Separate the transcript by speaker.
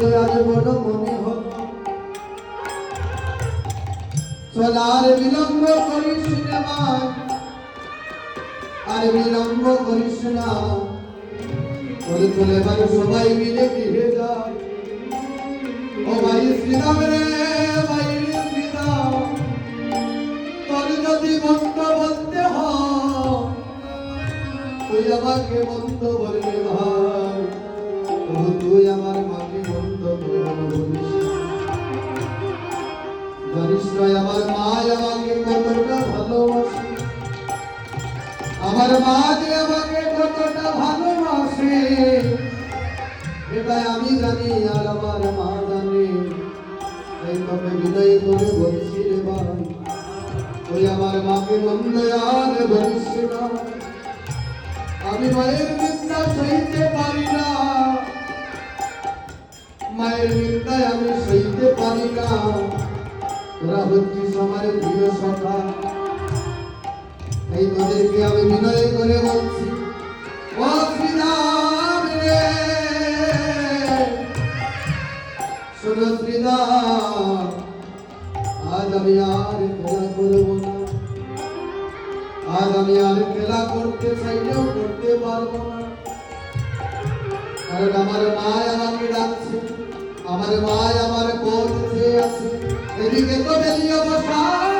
Speaker 1: যে আজ বড় মনে হল চলার বিলম্ব করিস আর বিলম্ব করিস না। চলে সবাই মিলে গৃহে যায় ও ভাই শ্রীরাম রে, ভাই শ্রীরাম। তোর যদি বলতে হয়, তুই আমাকে বলবে আমার মাকে বলিস জানিস আমার মা আমাকে কতটা ভালোবাসে। আমার মা যে আমাকে কতটা ভালোবাসে। এটা আমি জানি আর আমার মা জানে। এই ভাই ওই আমার মাকে মন্দ আর বলিস আমি মায়ের নিন্দা সইতে পারি না। মায়ের নিন্দায় আমি সইতে পারি না। তোরা হচ্ছিস আমার প্রিয় সখা। এই তোদেরকে আমি বিনয় করে বলছি আজ আমি আর খেলা করব না। আজ আমি আর খেলা করতে চাইলেও করতে পারব না। কারণ আমার মা আমাকে ডাকছে। আমার মা আমার চেয়ে আছে এদিকে তো বেরিয়ে বসা।